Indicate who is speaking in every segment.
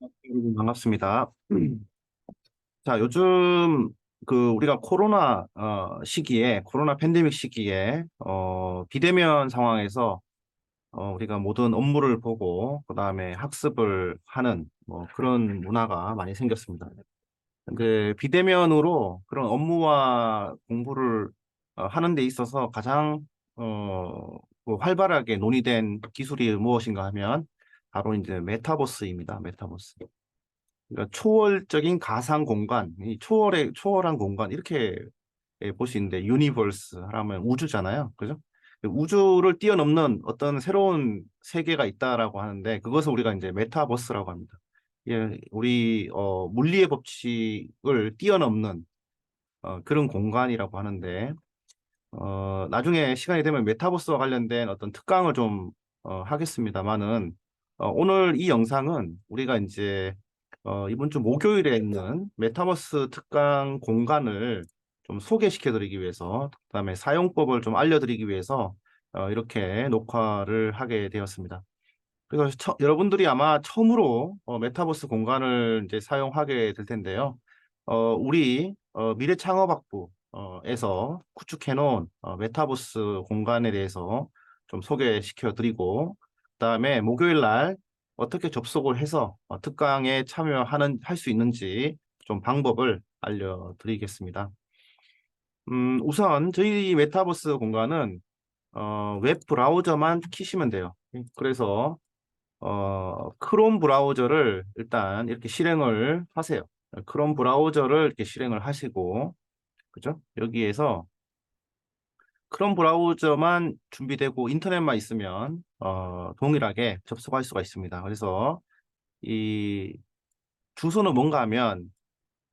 Speaker 1: 여러분 반갑습니다. 자, 요즘 그 우리가 코로나 어, 시기에 코로나 팬데믹 시기에 어, 비대면 상황에서 어, 우리가 모든 업무를 보고 그다음에 학습을 하는 뭐 그런 문화가 많이 생겼습니다. 그 비대면으로 그런 업무와 공부를 어, 하는 데 있어서 가장 어, 그 활발하게 논의된 기술이 무엇인가 하면 바로 이제 메타버스입니다. 메타버스. 그러니까 초월적인 가상 공간, 이 초월의 초월한 공간 이렇게 예, 볼수 있는데 유니버스 하면 우주잖아요, 그죠? 우주를 뛰어넘는 어떤 새로운 세계가 있다라고 하는데 그것을 우리가 이제 메타버스라고 합니다. 예, 우리 어, 물리의 법칙을 뛰어넘는 어, 그런 공간이라고 하는데 어, 나중에 시간이 되면 메타버스와 관련된 어떤 특강을 좀 어, 하겠습니다만은 어, 오늘 이 영상은 우리가 이제 어, 이번 주 목요일에 있는 메타버스 특강 공간을 좀 소개시켜 드리기 위해서 그다음에 사용법을 좀 알려드리기 위해서 어, 이렇게 녹화를 하게 되었습니다. 그래서 처- 여러분들이 아마 처음으로 어, 메타버스 공간을 이제 사용하게 될 텐데요. 어, 우리 어, 미래창업학부에서 구축해 놓은 어, 메타버스 공간에 대해서 좀 소개시켜 드리고 그다음에 목요일 날 어떻게 접속을 해서 어, 특강에 참여하는 할 수 있는지 좀 방법을 알려드리겠습니다. 음, 우선 저희 메타버스 공간은 어, 웹 브라우저만 키시면 돼요. 그래서 어, 크롬 브라우저를 일단 이렇게 실행을 하세요. 크롬 브라우저를 이렇게 실행을 하시고, 그죠? 여기에서 크롬 브라우저만 준비되고 인터넷만 있으면 어, 동일하게 접속할 수가 있습니다. 그래서 이 주소는 뭔가 하면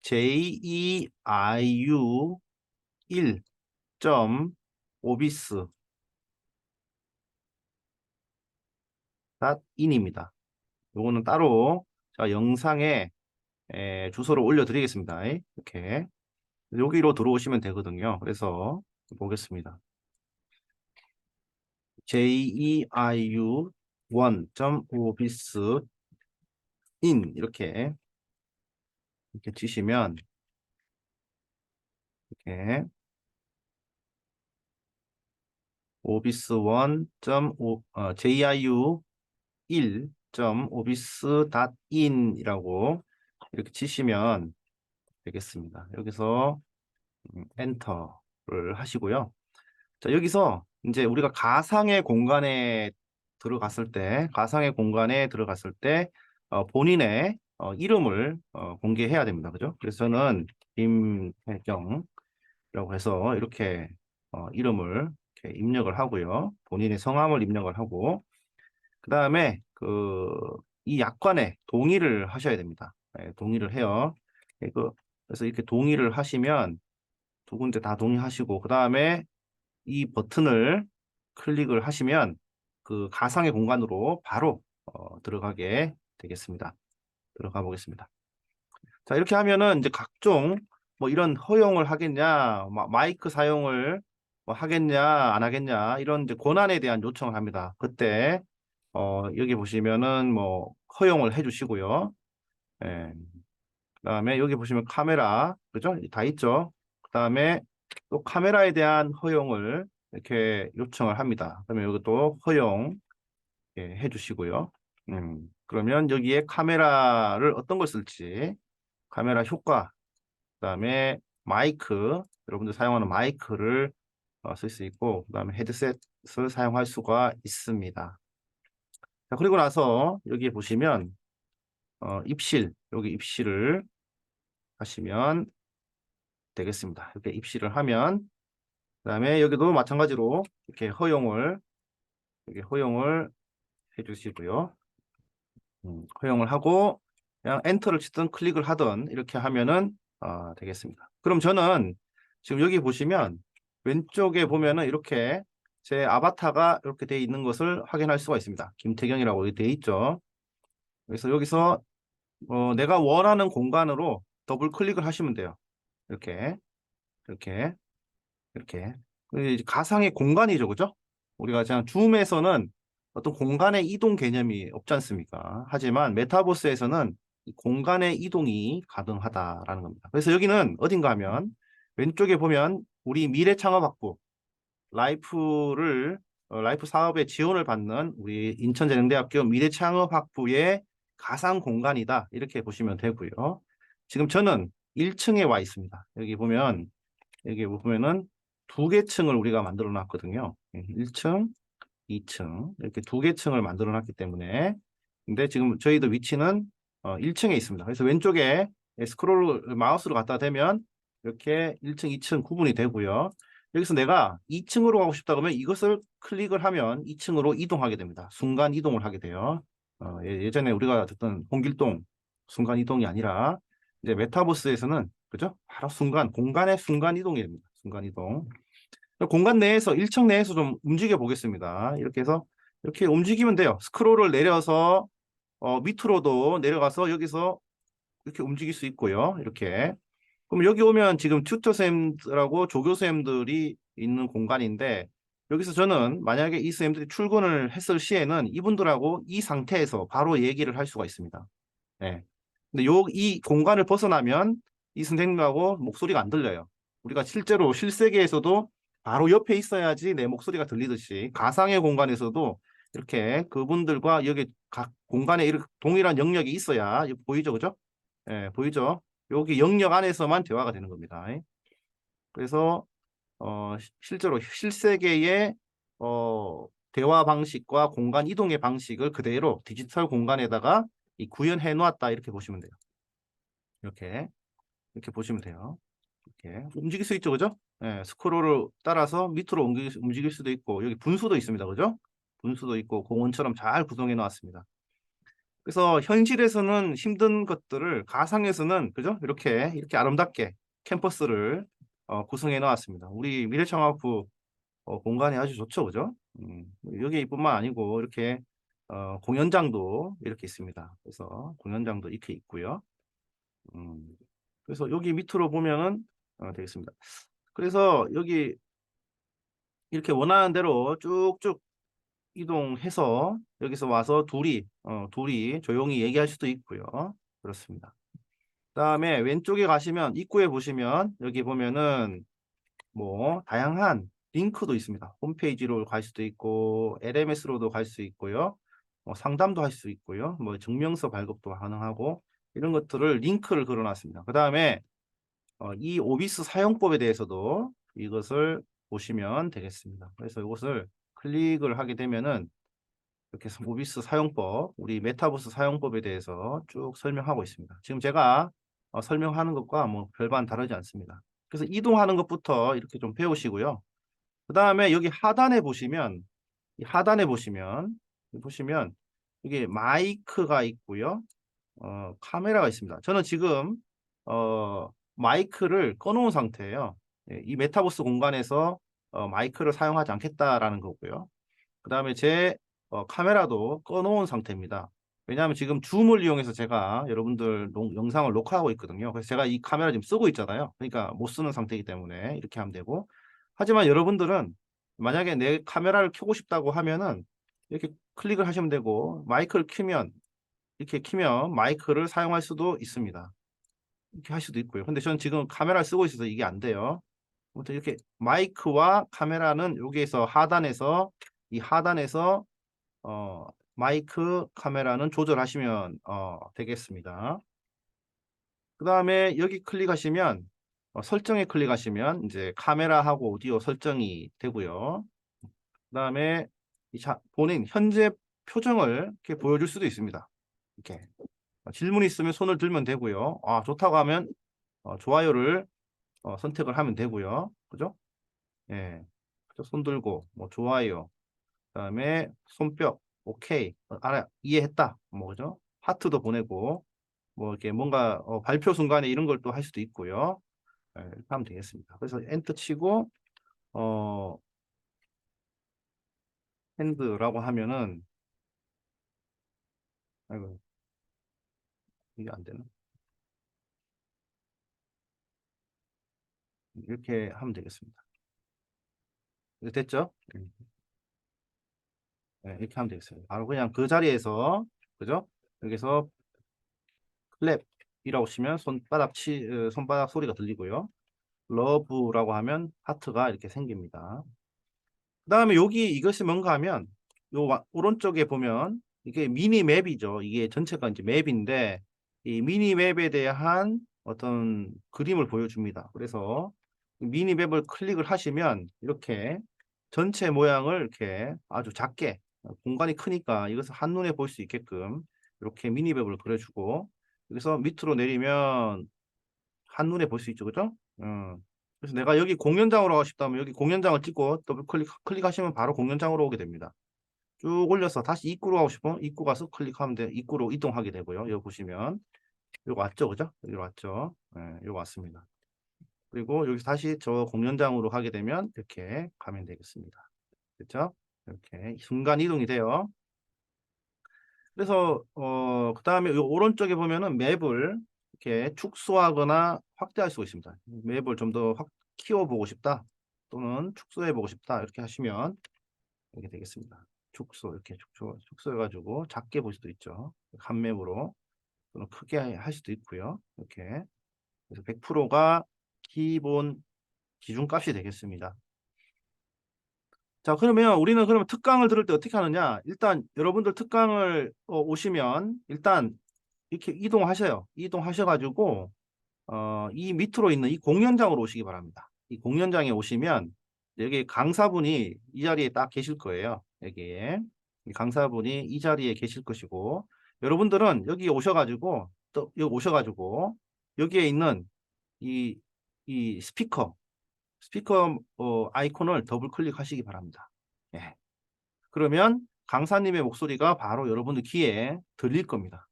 Speaker 1: jeiu 1.obis in입니다. 요거는 따로 제가 영상에 에, 주소를 올려드리겠습니다. 이렇게 여기로 들어오시면 되거든요. 그래서 보겠습니다. Jeiu 1.obis in 이렇게 이렇게 치시면 이렇게 obis 1.o 어, jiu 1.obis.in 이라고 이렇게 치시면 되겠습니다. 여기서 음, 엔터를 하시고요. 자, 여기서 이제 우리가 가상의 공간에 들어갔을 때, 가상의 공간에 들어갔을 때 어, 본인의 어, 이름을 어, 공개해야 됩니다. 그죠? 그래서 저는 김혜경이라고 해서 이렇게 어, 이름을 이렇게 입력을 하고요. 본인의 성함을 입력을 하고 그 다음에 그 이 약관에 동의를 하셔야 됩니다. 네, 동의를 해요. 네, 그, 그래서 이렇게 동의를 하시면 두 군데 다 동의하시고 그 다음에 이 버튼을 클릭을 하시면 그 가상의 공간으로 바로 어, 들어가게 되겠습니다. 들어가 보겠습니다. 자 이렇게 하면은 이제 각종 뭐 이런 허용을 하겠냐, 마- 마이크 사용을 뭐 하겠냐, 안 하겠냐 이런 이제 권한에 대한 요청을 합니다. 그때 어, 여기 보시면은 뭐 허용을 해주시고요. 예. 그다음에 여기 보시면 카메라 그죠? 다 있죠. 그다음에 또 카메라에 대한 허용을 이렇게 요청을 합니다. 그러면 또 허용 예, 해주시고요. 음, 그러면 여기에 카메라를 어떤 걸 쓸지 카메라 효과 그 다음에 마이크 여러분들 사용하는 마이크를 어, 쓸 수 있고 그 다음에 헤드셋을 사용할 수가 있습니다. 자, 그리고 나서 여기 보시면 어, 입실, 여기 입실을 하시면 되겠습니다. 이렇게 입실을 하면 그 다음에 여기도 마찬가지로 이렇게 허용을 이렇게 허용을 해주시고요. 음, 허용을 하고 그냥 엔터를 치든 클릭을 하든 이렇게 하면은 어, 되겠습니다. 그럼 저는 지금 여기 보시면 왼쪽에 보면은 이렇게 제 아바타가 이렇게 돼 있는 것을 확인할 수가 있습니다. 김태경이라고 돼 있죠. 그래서 여기서 어, 내가 원하는 공간으로 더블 클릭을 하시면 돼요. 이렇게 이렇게 이렇게 가상의 공간이죠, 그죠? 우리가 그냥 줌에서는 어떤 공간의 이동 개념이 없지 않습니까? 하지만 메타버스에서는 이 공간의 이동이 가능하다라는 겁니다. 그래서 여기는 어딘가 하면 왼쪽에 보면 우리 미래 창업 학부 라이프를 어, 라이프 사업에 지원을 받는 우리 인천재능대학교 미래창업학부의 가상 공간이다 이렇게 보시면 되고요. 지금 저는 1층에 와 있습니다. 여기 보면 여기 보면은 두 개 층을 우리가 만들어 놨거든요. 1층, 2층 이렇게 두 개 층을 만들어 놨기 때문에 근데 지금 저희도 위치는 어, 1층에 있습니다. 그래서 왼쪽에 스크롤 마우스로 갖다 대면 이렇게 1층, 2층 구분이 되고요. 여기서 내가 2층으로 가고 싶다 그러면 이것을 클릭을 하면 2층으로 이동하게 됩니다. 순간 이동을 하게 돼요. 어, 예- 예전에 우리가 듣던 홍길동 순간 이동이 아니라 이제 메타버스에서는 그죠? 바로 순간 공간의 순간 이동이 됩니다. 순간 이동. 공간 내에서 1층 내에서 좀 움직여 보겠습니다. 이렇게 해서 이렇게 움직이면 돼요. 스크롤을 내려서 어, 밑으로도 내려가서 여기서 이렇게 움직일 수 있고요. 이렇게. 그럼 여기 오면 지금 튜터쌤들하고 조교쌤들이 있는 공간인데 여기서 저는 만약에 이 쌤들이 출근을 했을 시에는 이분들하고 이 상태에서 바로 얘기를 할 수가 있습니다. 예. 근데 요, 이 공간을 벗어나면 이 선생님하고 목소리가 안 들려요. 우리가 실제로 실세계에서도 바로 옆에 있어야지 내 목소리가 들리듯이 가상의 공간에서도 이렇게 그분들과 여기 각 공간에 이렇게 동일한 영역이 있어야 보이죠, 그죠? 예, 보이죠? 여기 영역 안에서만 대화가 되는 겁니다. 그래서 어, 시- 실제로 실세계의 어, 대화 방식과 공간 이동의 방식을 그대로 디지털 공간에다가 이 구현해 놓았다 이렇게 보시면 돼요. 이렇게 이렇게 보시면 돼요. 이렇게 움직일 수 있죠, 그죠? 예, 스크롤을 따라서 밑으로 움직일, 수- 움직일 수도 있고 여기 분수도 있습니다, 그죠? 분수도 있고 공원처럼 잘 구성해 놓았습니다. 그래서 현실에서는 힘든 것들을 가상에서는 그죠? 이렇게 이렇게 아름답게 캠퍼스를 어, 구성해 놓았습니다. 우리 미래창업부 어, 공간이 아주 좋죠, 그죠? 음, 여기뿐만 아니고 이렇게 어, 공연장도 이렇게 있습니다. 그래서 공연장도 이렇게 있고요. 음, 그래서 여기 밑으로 보면은 어, 되겠습니다. 그래서 여기 이렇게 원하는 대로 쭉쭉 이동해서 여기서 와서 둘이 어, 둘이 조용히 얘기할 수도 있고요. 그렇습니다. 그다음에 왼쪽에 가시면 입구에 보시면 여기 보면은 뭐 다양한 링크도 있습니다. 홈페이지로 갈 수도 있고 LMS로도 갈 수 있고요. 뭐 상담도 할 수 있고요. 뭐 증명서 발급도 가능하고 이런 것들을 링크를 걸어놨습니다. 그 다음에 어, 이 오비스 사용법에 대해서도 이것을 보시면 되겠습니다. 그래서 이것을 클릭을 하게 되면은 이렇게 오비스 사용법, 우리 메타버스 사용법에 대해서 쭉 설명하고 있습니다. 지금 제가 어, 설명하는 것과 뭐 별반 다르지 않습니다. 그래서 이동하는 것부터 이렇게 좀 배우시고요. 그 다음에 여기 하단에 보시면, 이 하단에 보시면, 보시면 이게 마이크가 있고요. 어, 카메라가 있습니다. 저는 지금 어, 마이크를 꺼놓은 상태예요. 예, 이 메타버스 공간에서 어, 마이크를 사용하지 않겠다라는 거고요. 그 다음에 제 어, 카메라도 꺼놓은 상태입니다. 왜냐하면 지금 줌을 이용해서 제가 여러분들 농- 영상을 녹화하고 있거든요. 그래서 제가 이 카메라 지금 쓰고 있잖아요. 그러니까 못 쓰는 상태이기 때문에 이렇게 하면 되고. 하지만 여러분들은 만약에 내 카메라를 켜고 싶다고 하면은 이렇게 클릭을 하시면 되고 마이크를 켜면 이렇게 키면 마이크를 사용할 수도 있습니다. 이렇게 할 수도 있고요. 근데 저는 지금 카메라를 쓰고 있어서 이게 안 돼요. 아무튼 이렇게 마이크와 카메라는 여기에서 하단에서 이 하단에서 어 마이크 카메라는 조절하시면 어 되겠습니다. 그 다음에 여기 클릭하시면 어, 설정에 클릭하시면 이제 카메라하고 오디오 설정이 되고요. 그 다음에 본인 현재 표정을 이렇게 보여줄 수도 있습니다. 이렇게 어, 질문이 있으면 손을 들면 되고요. 아 좋다고 하면 어, 좋아요를 어, 선택을 하면 되고요. 그죠? 예? 손 들고 뭐 좋아요. 그다음에 손뼉 오케이 어, 알아 이해했다. 뭐 그죠? 하트도 보내고 뭐 이렇게 뭔가 어, 발표 순간에 이런 걸 또 할 수도 있고요. 예, 이렇게 하면 되겠습니다. 그래서 엔터 치고 어 핸드라고 하면은 아이고 이게 안 되나? 이렇게 하면 되겠습니다. 됐죠? 음. 네, 이렇게 하면 되겠어요. 바로 그냥 그 자리에서 그죠? 여기서 클랩이라고 치면 손바닥 치 어, 손바닥 소리가 들리고요. 러브라고 하면 하트가 이렇게 생깁니다. 그 다음에 여기 이것이 뭔가 하면 요 와- 오른쪽에 보면 이게 미니 맵이죠. 이게 전체가 이제 맵인데 이 미니 맵에 대한 어떤 그림을 보여줍니다. 그래서 이 미니 맵을 클릭을 하시면 이렇게 전체 모양을 이렇게 아주 작게 어, 공간이 크니까 이것을 한눈에 볼 수 있게끔 이렇게 미니 맵을 그려주고 여기서 밑으로 내리면 한눈에 볼 수 있죠. 그죠? 음. 그래서 내가 여기 공연장으로 가고 싶다면 여기 공연장을 찍고 더블 클릭, 클릭하시면 바로 공연장으로 오게 됩니다. 쭉 올려서 다시 입구로 가고 싶으면 입구 가서 클릭하면 돼. 입구로 이동하게 되고요. 여기 보시면 여기 왔죠. 그죠? 여기로 왔죠. 예, 여기 왔습니다. 그리고 여기서 다시 저 공연장으로 가게 되면 이렇게 가면 되겠습니다. 그렇죠? 이렇게 순간 이동이 돼요. 그래서 어 그 다음에 요 오른쪽에 보면은 맵을 이렇게 축소하거나 확대할 수가 있습니다. 맵을 좀 더 확 키워보고 싶다 또는 축소해보고 싶다 이렇게 하시면 이렇게 되겠습니다. 축소 이렇게 축소 축소해가지고 작게 볼 수도 있죠. 한 맵으로 또는 크게 할 수도 있고요. 이렇게 그래서 100%가 기본 기준값이 되겠습니다. 자, 그러면 우리는 그러면 특강을 들을 때 어떻게 하느냐? 일단 여러분들 특강을 어, 오시면 일단 이렇게 이동하셔요. 이동하셔가지고 어, 이 밑으로 있는 이 공연장으로 오시기 바랍니다. 이 공연장에 오시면 여기 강사분이 이 자리에 딱 계실 거예요. 여기에 이 강사분이 이 자리에 계실 것이고 여러분들은 여기 오셔가지고 또 여기 오셔가지고 여기에 있는 이, 이 스피커 스피커 어, 아이콘을 더블 클릭하시기 바랍니다. 예. 그러면 강사님의 목소리가 바로 여러분들 귀에 들릴 겁니다.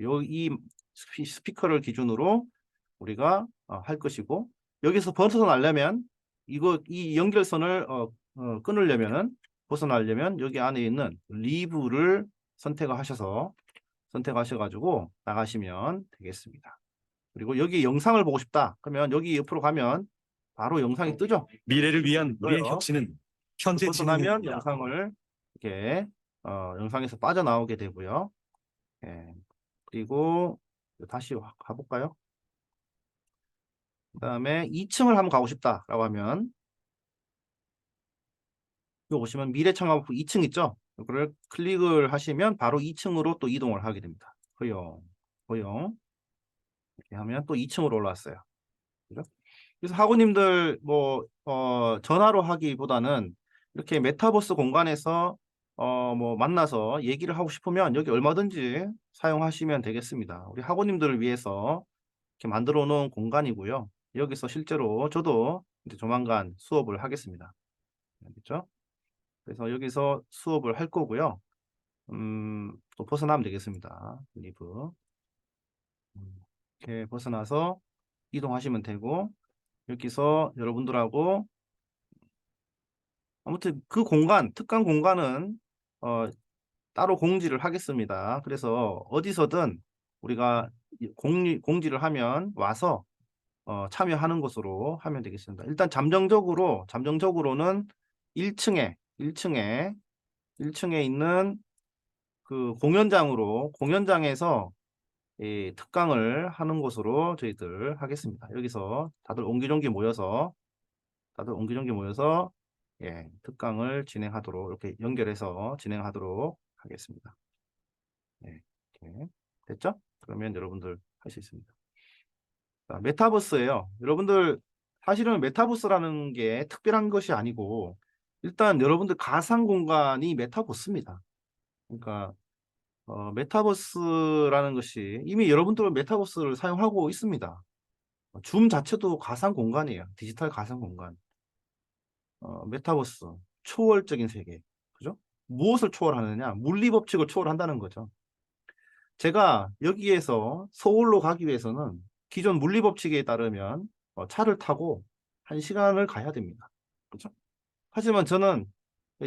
Speaker 1: 요, 이 스피, 스피커를 기준으로 우리가 어, 할 것이고 여기서 벗어나려면 이거 이 연결선을 어, 어, 끊으려면은 벗어나려면 여기 안에 있는 리브를 선택을 하셔서 선택하셔가지고 나가시면 되겠습니다. 그리고 여기 영상을 보고 싶다. 그러면 여기 옆으로 가면 바로 영상이 뜨죠.
Speaker 2: 미래를 위한 우리의. 혁신은 현재
Speaker 1: 벗어나면. 영상을 이렇게 어, 영상에서 빠져나오게 되고요. 예. 그리고 다시 와- 가볼까요? 그 다음에 2층을 한번 가고 싶다라고 하면 여기 오시면 미래창업부 2층 있죠? 이거를 클릭을 하시면 바로 2층으로 또 이동을 하게 됩니다. 허용, 허용 이렇게 하면 또 2층으로 올라왔어요. 그죠? 그래서 학우님들 뭐 어, 전화로 하기보다는 이렇게 메타버스 공간에서 어, 뭐 만나서 얘기를 하고 싶으면 여기 얼마든지 사용하시면 되겠습니다. 우리 학우님들을 위해서 이렇게 만들어 놓은 공간이고요. 여기서 실제로 저도 이제 조만간 수업을 하겠습니다. 알겠죠? 그래서 여기서 수업을 할 거고요. 음, 또 벗어나면 되겠습니다. 리브. 음, 이렇게 벗어나서 이동하시면 되고, 여기서 여러분들하고 아무튼 그 공간, 특강 공간은 어, 따로 공지를 하겠습니다. 그래서 어디서든 우리가 이 공지, 공지를 하면 와서 어, 참여하는 것으로 하면 되겠습니다. 일단 잠정적으로 잠정적으로는 1층에 1층에 1층에 있는 그 공연장으로 공연장에서 이 특강을 하는 것으로 저희들 하겠습니다. 여기서 다들 옹기종기 모여서 다들 옹기종기 모여서 예, 특강을 진행하도록 이렇게 연결해서 진행하도록 하겠습니다. 네, 이렇게 됐죠? 그러면 여러분들 할 수 있습니다. 자, 메타버스예요. 여러분들 사실은 메타버스라는 게 특별한 것이 아니고 일단 여러분들 가상 공간이 메타버스입니다. 그러니까 어, 메타버스라는 것이 이미 여러분들은 메타버스를 사용하고 있습니다. 어, 줌 자체도 가상 공간이에요. 디지털 가상 공간. 어, 메타버스, 초월적인 세계. 그죠? 무엇을 초월하느냐? 물리 법칙을 초월한다는 거죠. 제가 여기에서 서울로 가기 위해서는 기존 물리 법칙에 따르면 어, 차를 타고 한 시간을 가야 됩니다. 그죠? 하지만 저는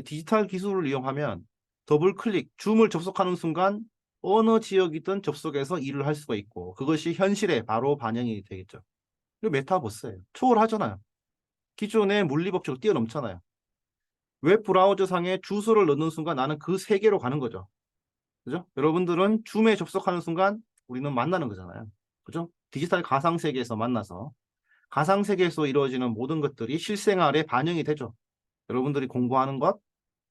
Speaker 1: 디지털 기술을 이용하면 더블 클릭, 줌을 접속하는 순간 어느 지역이든 접속해서 일을 할 수가 있고 그것이 현실에 바로 반영이 되겠죠. 이거 메타버스예요. 초월하잖아요. 기존의 물리 법칙을 뛰어넘잖아요. 웹 브라우저 상에 주소를 넣는 순간 나는 그 세계로 가는 거죠. 그죠? 여러분들은 줌에 접속하는 순간 우리는 만나는 거잖아요. 그죠? 디지털 가상 세계에서 만나서 가상 세계에서 이루어지는 모든 것들이 실생활에 반영이 되죠. 여러분들이 공부하는 것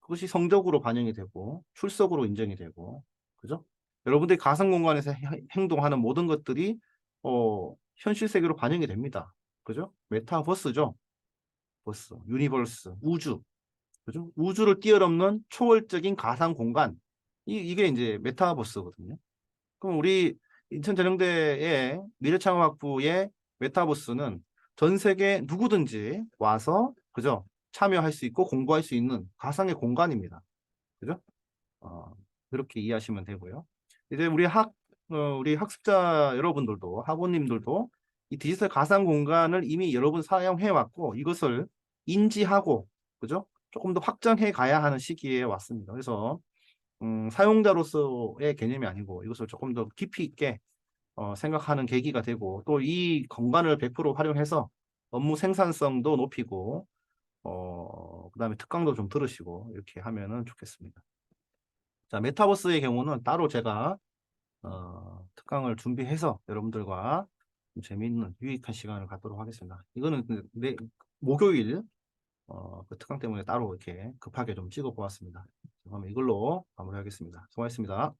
Speaker 1: 그것이 성적으로 반영이 되고 출석으로 인정이 되고 그죠? 여러분들이 가상 공간에서 해- 행동하는 모든 것들이 어, 현실 세계로 반영이 됩니다. 그죠? 메타버스죠. 버스, 유니버스, 우주. 그죠? 우주를 뛰어넘는 초월적인 가상 공간. 이, 이게 이제 메타버스거든요. 그럼 우리 인천전형대의 미래창업학부의 메타버스는 전 세계 누구든지 와서 그죠? 참여할 수 있고 공부할 수 있는 가상의 공간입니다. 그죠? 어, 그렇게 이해하시면 되고요. 이제 우리 학, 어, 우리 학습자 여러분들도 학원님들도 이 디지털 가상 공간을 이미 여러 번 사용해 왔고 이것을 인지하고 그죠? 조금 더 확장해 가야 하는 시기에 왔습니다. 그래서 음, 사용자로서의 개념이 아니고 이것을 조금 더 깊이 있게 어, 생각하는 계기가 되고 또 이 공간을 100% 활용해서 업무 생산성도 높이고 어, 그 다음에 특강도 좀 들으시고 이렇게 하면은 좋겠습니다. 자, 메타버스의 경우는 따로 제가 어, 특강을 준비해서 여러분들과 좀 재미있는 유익한 시간을 갖도록 하겠습니다. 이거는 그내 목요일 어, 그 특강 때문에 따로 이렇게 급하게 좀 찍어 보았습니다. 그러면 이걸로 마무리하겠습니다. 수고하셨습니다.